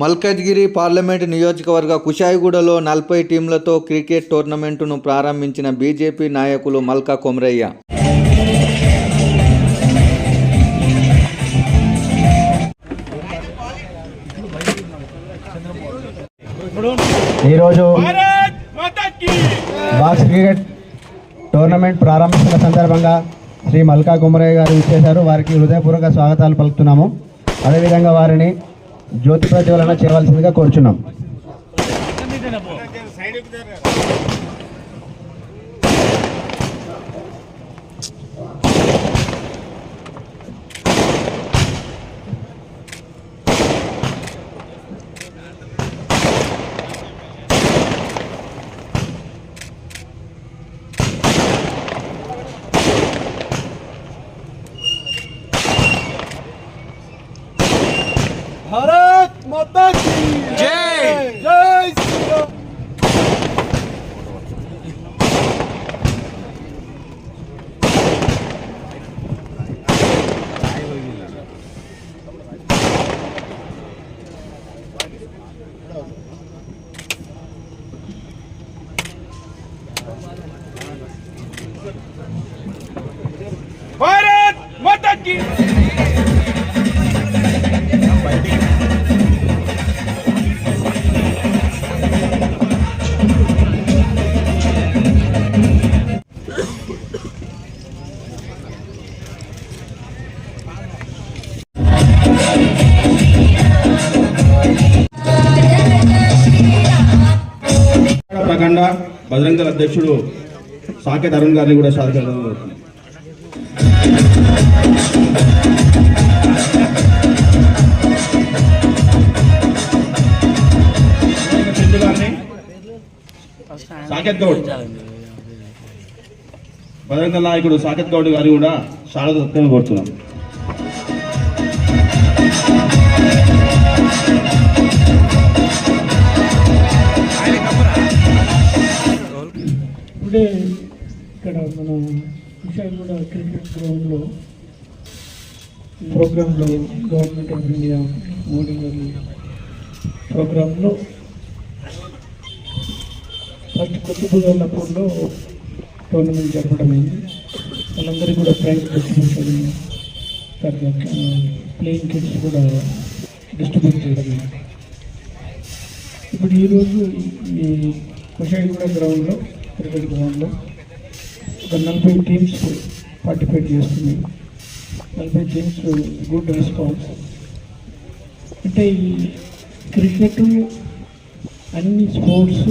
Malkajgiri parliament నియోజకవర్గ కుషాయిగూడలో నలభై టీంలతో cricket టోర్నమెంటును ప్రారంభించిన బీజేపీ నాయకులు మల్కా కొమరయ్య. ఈరోజు బాక్స్ క్రికెట్ టోర్నమెంట్ ప్రారంభించిన సందర్భంగా శ్రీ మల్కా కుమరయ్య గారు ఇచ్చేశారు వారికి హృదయపూర్వక స్వాగతాలు పలుకుతున్నాము. అదేవిధంగా వారిని జ్యోతి ప్రజ్వలన చేయవలసిందిగా కోరుచున్నాం. ప్రఖండ బజరంగ అధ్యక్షుడు సాకేత్ అరుణ్ గారిని కూడా సాధించడం సాకేత్ గౌడ్. బజరంగ నాయకుడు సాకేత్ గౌడ్ గారిని కూడా శారద సత్యం కోరుతున్నాం. ఇప్పుడే ఇక్కడ మన విశాఖగూడ క్రికెట్ గ్రౌండ్లో ప్రోగ్రాంలో గవర్నమెంట్ ఆఫ్ ఇండియా మోడీ గారి ప్రోగ్రాంలో ఫస్ట్ కొత్తపూర్లో టోర్నమెంట్ జరపడమైంది వాళ్ళందరికీ కూడా ప్రైజ్ డిస్ట్రిబ్యూషన్ తర్వాత ప్లేయింగ్ కిట్స్ కూడా డిస్ట్రిబ్యూట్ చేయడం ఇప్పుడు ఈరోజు ఈ కుషాయిగూడ గ్రౌండ్లో క్రికెట్ గ్రౌండ్లో ఒక నలభై టీమ్స్ పార్టిసిపేట్ చేస్తుంది. నలభై టీమ్స్ గుడ్ రెస్పాన్స్ అంటే ఈ క్రికెట్ అన్ని స్పోర్ట్స్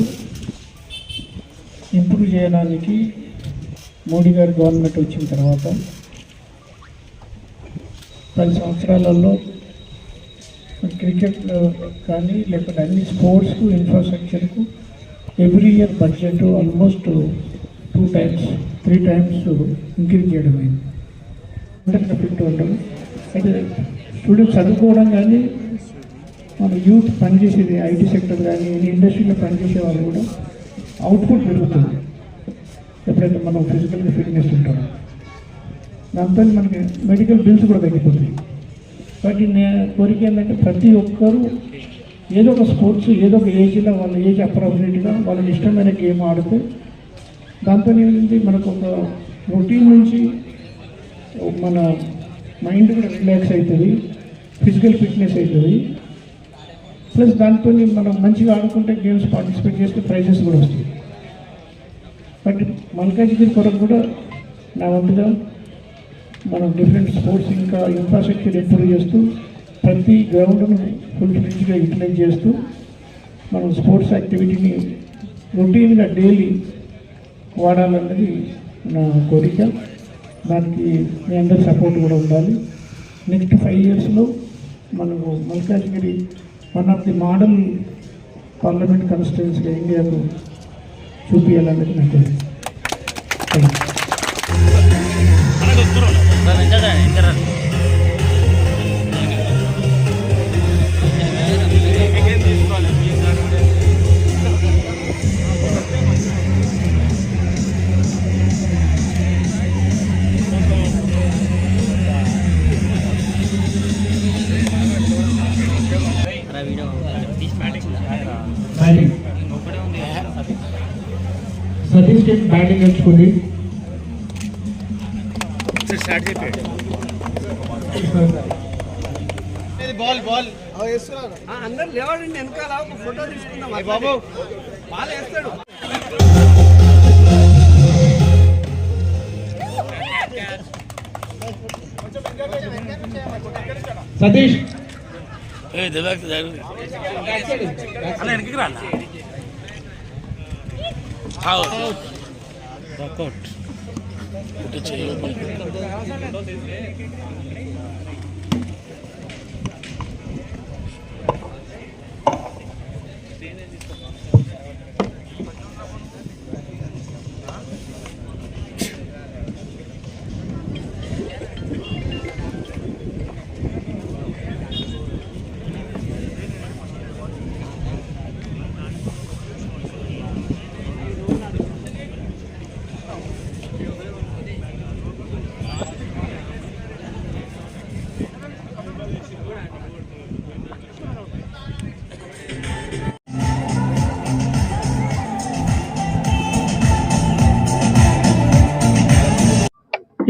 ఇంప్రూవ్ చేయడానికి మోడీ గారి గవర్నమెంట్ వచ్చిన తర్వాత పది సంవత్సరాలలో క్రికెట్ కానీ లేకపోతే అన్ని స్పోర్ట్స్కు ఇన్ఫ్రాస్ట్రక్చర్కు every year budget almost two times three times increase చేయడం అయింది. అంటే ఫిట్ ఉండడం అయితే స్టూడెంట్స్ చదువుకోవడం కానీ మన యూత్ పనిచేసేది ఐటీ సెక్టర్ కానీ ఇండస్ట్రీలో పనిచేసే వాళ్ళు కూడా అవుట్పుట్ పెరుగుతుంది. ఎప్పుడైతే మనం ఫిజికల్గా ఫిట్నెస్ ఉంటాం దాంతో మనకి మెడికల్ బిల్స్ కూడా తగ్గిపోతాయి కాబట్టి నేను కోరిక ఏంటంటే ప్రతి ఒక్కరూ ఏదో ఒక స్పోర్ట్స్ ఏదో ఒక ఏజ్లో వాళ్ళ ఏజ్ అప్రాపరియేట్గా వాళ్ళకి ఇష్టమైన గేమ్ ఆడితే దాంతో ఏంటంటే మనకు ఒక రొటీన్ నుంచి మన మైండ్ కూడా రిలాక్స్ అవుతుంది ఫిజికల్ ఫిట్నెస్ అవుతుంది ప్లస్ దాంతో మనం మంచిగా ఆడుకుంటే గేమ్స్ పార్టిసిపేట్ చేస్తే ప్రైజెస్ కూడా వస్తాయి. బట్ మల్కాజ్గిరి కొరకు కూడా నా వంతుగా మనం డిఫరెంట్ స్పోర్ట్స్ ఇంకా ఇన్ఫ్రాస్ట్రక్చర్ ఇంప్రూవ్ చేస్తూ ప్రతి గ్రౌండ్ను ఫుల్ ఫ్లెడ్జ్గా యూటిలైజ్ చేస్తూ మనం స్పోర్ట్స్ యాక్టివిటీని రొటీన్గా డైలీ వాడాలన్నది నా కోరిక. దానికి మీ అందరి సపోర్ట్ కూడా ఉండాలి. నెక్స్ట్ ఫైవ్ ఇయర్స్లో మనకు Malkajgiri one of the model parliament కాన్స్టిట్యున్సీగా ఇండియాకు చూపించాలన్నది నా కోరిక. థ్యాంక్ యూ బ్యాటింగ్ ఎంచుకుంది అందరు లేవాడండి వెనకాల ఒక ఫోటో తీసుకుందాం బాబు బాల్ వేస్తాడు సతీష్ रॉकआउट चाहिए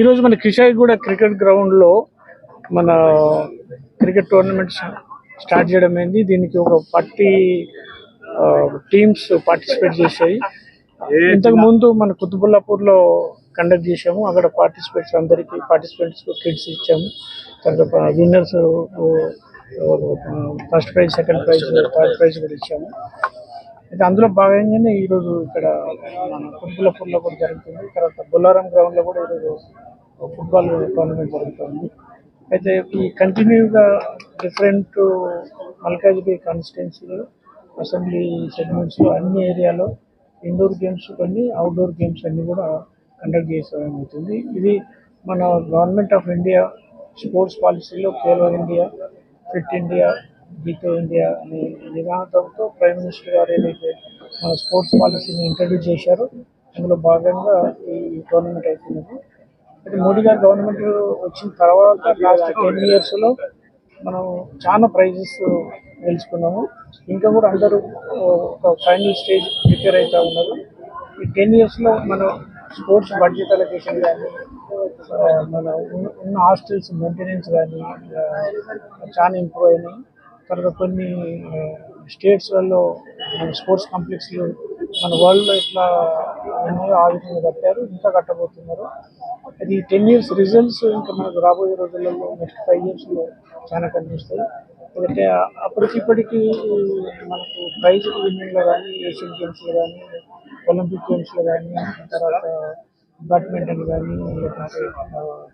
ఈరోజు మన కిషాయిగూడ క్రికెట్ గ్రౌండ్లో మన క్రికెట్ టోర్నమెంట్ స్టార్ట్ చేయడం అయింది దీనికి ఒక ఫార్టీ టీమ్స్ పార్టిసిపేట్ చేశాయి. ఇంతకు ముందు మన కుతుబుల్లాపూర్లో కండక్ట్ చేసాము అక్కడ పార్టిసిపేట్స్ అందరికీ పార్టిసిపెంట్స్ కిట్స్ ఇచ్చాము. తర్వాత winners first prize second prize third prize కూడా ఇచ్చాము. అయితే అందులో భాగంగానే ఈరోజు ఇక్కడ మన కుతుబుల్లాపూర్లో కూడా జరుగుతుంది. తర్వాత బొల్లారం గ్రౌండ్లో కూడా ఈరోజు ఫుట్బాల్ టోర్నమెంట్ జరుగుతుంది. అయితే ఈ కంటిన్యూగా డిఫరెంట్ మల్కాజ్గిరి కాన్స్టిట్యున్సీలో అసెంబ్లీ సెగ్మెంట్స్లో అన్ని ఏరియాలో ఇండోర్ గేమ్స్ కొన్ని అవుట్డోర్ గేమ్స్ అన్నీ కూడా కండక్ట్ చేసడం అవుతుంది ఇది మన గవర్నమెంట్ ఆఫ్ ఇండియా స్పోర్ట్స్ పాలసీలో ఖేలో ఇండియా ఫిట్ ఇండియా గీతో ఇండియా అనే నినాదంతో ప్రైమ్ మినిస్టర్ గారు ఏదైతే మన స్పోర్ట్స్ పాలసీని ఇంట్రడ్యూస్ చేశారో అందులో భాగంగా ఈ టోర్నమెంట్ అవుతున్నది అయితే మోడీ గారు గవర్నమెంట్ వచ్చిన తర్వాత లాస్ట్ టెన్ ఇయర్స్లో మనం చాలా ప్రైజెస్ గెలుచుకున్నాము. ఇంకా కూడా అందరూ ఒక ఫైనల్ స్టేజ్ ప్రిపేర్ అవుతూ ఉన్నారు. ఈ టెన్ ఇయర్స్లో మనం స్పోర్ట్స్ బడ్జెట్ అలొకేషన్ కానీ మన ఉన్న- ఉన్న హాస్టల్స్ మెయింటెనెన్స్ కానీ చాలా ఇంప్రూవ్ అయినాయి. తర్వాత కొన్ని స్టేట్స్లలో మన స్పోర్ట్స్ కాంప్లెక్స్లు మన వరల్డ్లో ఎట్లా ఉన్నాయో ఆ విధంగా కట్టారు ఇంకా కట్టబోతున్నారు. అది టెన్ ఇయర్స్ రిజల్ట్స్ ఇంకా మనకు రాబోయే రోజులలో నెక్స్ట్ ఫైవ్ ఇయర్స్లో చాలా కనిపిస్తాయి. ఎందుకంటే అప్పటికి ఇప్పటికీ మనకు ప్రైజ్ విన్నింగ్లో కానీ ఏషియన్ గేమ్స్లో కానీ ఒలింపిక్ గేమ్స్లో కానీ తర్వాత బ్యాడ్మింటన్ కానీ లేకపోతే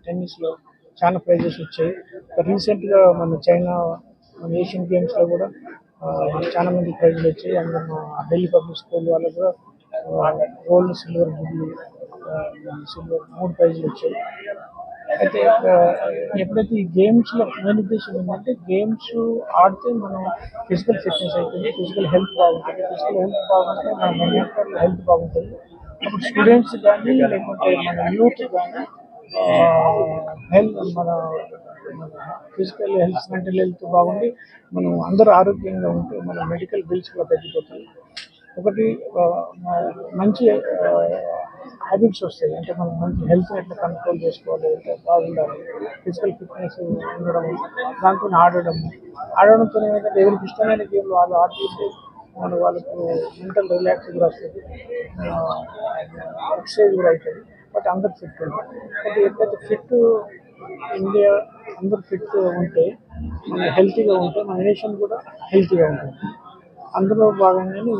టెన్నిస్లో చాలా ప్రైజెస్ వచ్చాయి. రీసెంట్గా మన చైనా ఏషియన్ గేమ్స్లో కూడా చాలా మంది ప్రైజ్లు వచ్చాయి. అండ్ మా ఢిల్లీ పబ్లిక్ స్కూల్ వాళ్ళు కూడా గోల్డ్ సిల్వర్ జూబ్లీ సిల్వర్ మూడు ప్రైజ్లు వచ్చాయి. అయితే ఎప్పుడైతే ఈ గేమ్స్లో మెయిన్ ఉద్దేశం ఏంటంటే గేమ్స్ ఆడితే మనం ఫిజికల్ ఫిట్నెస్ అవుతుంది ఫిజికల్ హెల్త్ బాగుంటుంది. ఫిజికల్ హెల్త్ బాగుంటే మన మెంటల్ హెల్త్ బాగుంటుంది. అప్పుడు స్టూడెంట్స్ కానీ లేకుంటే మన యూత్ కానీ హెల్త్ మన ఫిజికల్ హెల్త్ మెంటల్ హెల్త్ బాగుండి మనం అందరూ ఆరోగ్యంగా ఉంటే మన మెడికల్ బిల్స్ కూడా తగ్గిపోతాయి. ఒకటి మంచి హ్యాబిట్స్ వస్తాయి. అంటే మనం మంచి హెల్త్ ఎట్లా కంట్రోల్ చేసుకోవాలి ఎట్లా బాగుండాలి ఫిజికల్ ఫిట్నెస్ ఉండడం దాంతో ఆడడం. ఆడడంతో ఏంటంటే ఎవరికి ఇష్టమైన గేమ్లు వాళ్ళు ఆడుతుంటే మన వాళ్ళకు మెంటల్ రిలాక్స్ కూడా వస్తుంది. ఎక్సర్సైజ్ కూడా అవుతుంది. బట్ అందరు ఫిట్ ఉంటారు బట్ ఎప్పుడైతే ఫిట్ ఇండియా అందరు ఫిట్ ఉంటే మన హెల్తీగా ఉంటే మన నేషన్ కూడా హెల్తీగా ఉంటుంది. అందులో భాగంగానే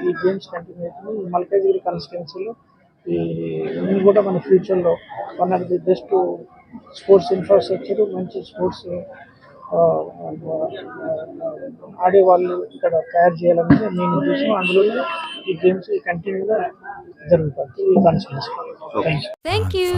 ఈ గేమ్స్ కంటిన్యూ అవుతుంది ఈ మల్కాజిగిరి కాన్స్టిట్యున్సీలో ఈ కూడా మన ఫ్యూచర్లో one of the best sports infrastructure మంచి స్పోర్ట్స్ ఆడేవాళ్ళు ఇక్కడ తయారు చేయాలనేది నేను ఉద్దేశం. అందులో ఈ గేమ్స్ కంటిన్యూగా ఈ కాన్స్టిట్యున్సీ థ్యాంక్ యూ.